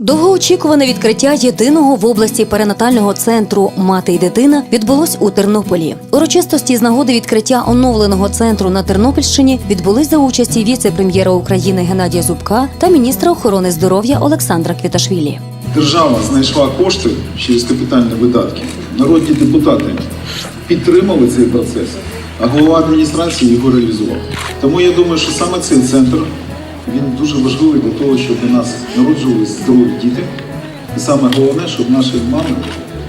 Довгоочікуване відкриття єдиного в області перинатального центру Мати і дитина відбулось у Тернополі. Урочистості з нагоди відкриття оновленого центру на Тернопільщині відбулись за участі віце-прем'єра України Геннадія Зубка та міністра охорони здоров'я Олександра Квіташвілі. Держава знайшла кошти через капітальні видатки. Народні депутати підтримали цей процес, а голова адміністрації його реалізував. Тому я думаю, що саме цей центр він дуже важливий для того, щоб у нас народжувалися здорові діти. І саме головне, щоб наші мами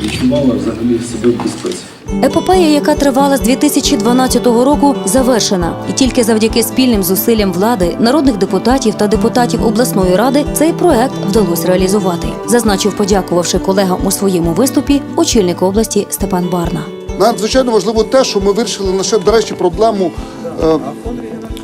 відчували взагалі себе в безпеці. Епопея, яка тривала з 2012 року, завершена, і тільки завдяки спільним зусиллям влади, народних депутатів та депутатів обласної ради цей проект вдалося реалізувати, зазначив, подякувавши колегам у своєму виступі, очільник області Степан Барна. Надзвичайно важливо те, що ми вирішили лише, до речі, проблему е,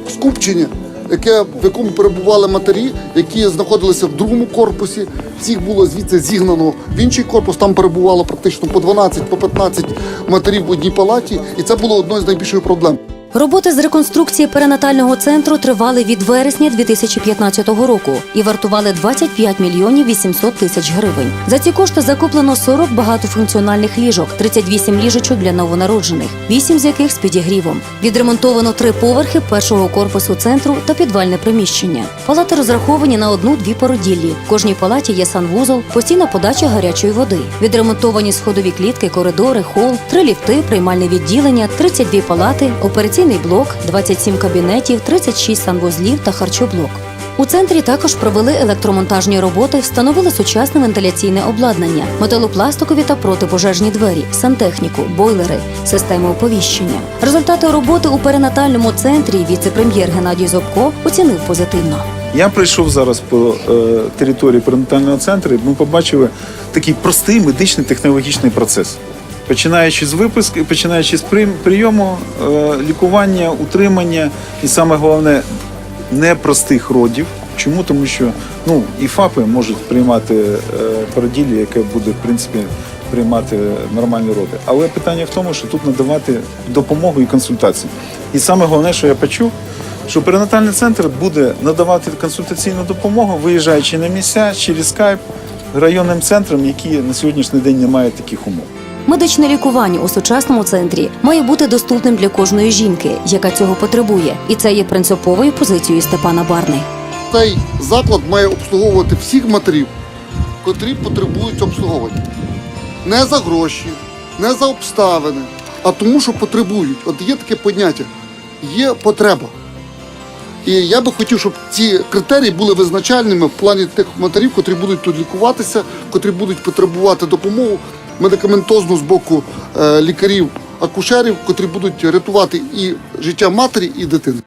скупчення, яке, в якому перебували матері, які знаходилися в другому корпусі. Всіх було звідси зігнано в інший корпус. Там перебувало практично по 12, по 15 матерів в одній палаті, і це було одною з найбільших проблем. Роботи з реконструкції перинатального центру тривали від вересня 2015 року і вартували 25 мільйонів 800 тисяч гривень. За ці кошти закуплено 40 багатофункціональних ліжок, 38 ліжечок для новонароджених, 8 з яких з підігрівом. Відремонтовано три поверхи першого корпусу центру та підвальне приміщення. Палати розраховані на одну-дві породіллі. В кожній палаті є санвузол, постійна подача гарячої води. Відремонтовані сходові клітки, коридори, хол, три ліфти, приймальне відділення, 32 палати, операційний блок, 27 кабінетів, 36 санвузлів та харчоблок. У центрі також провели електромонтажні роботи, встановили сучасне вентиляційне обладнання, металопластикові та протипожежні двері, сантехніку, бойлери, системи оповіщення. Результати роботи у перинатальному центрі віце-прем'єр Геннадій Зобко оцінив позитивно. Я прийшов зараз по е, території перинатального центру. Ми побачили такий простий медичний технологічний процес. Починаючи з виписки, починаючи з прийому, е, лікування, утримання і саме головне непростих родів. Чому? Тому що ну, і ФАПи можуть приймати е, породілля, яке буде в принципі приймати нормальні роди. Але питання в тому, що тут надавати допомогу і консультації. І саме головне, що я почув, що перинатальний центр буде надавати консультаційну допомогу, виїжджаючи на місця через скайп районним центрам, які на сьогоднішній день не мають таких умов. Медичне лікування у сучасному центрі має бути доступним для кожної жінки, яка цього потребує, і це є принциповою позицією Степана Барни. Цей заклад має обслуговувати всіх матерів, котрі потребують обслуговування. Не за гроші, не за обставини, а тому, що потребують. От є таке поняття, є потреба. І я би хотів, щоб ці критерії були визначальними в плані тих матерів, котрі будуть тут лікуватися, котрі будуть потребувати допомогу медикаментозну з боку е, лікарів, акушерів, котрі будуть рятувати і життя матері, і дитини.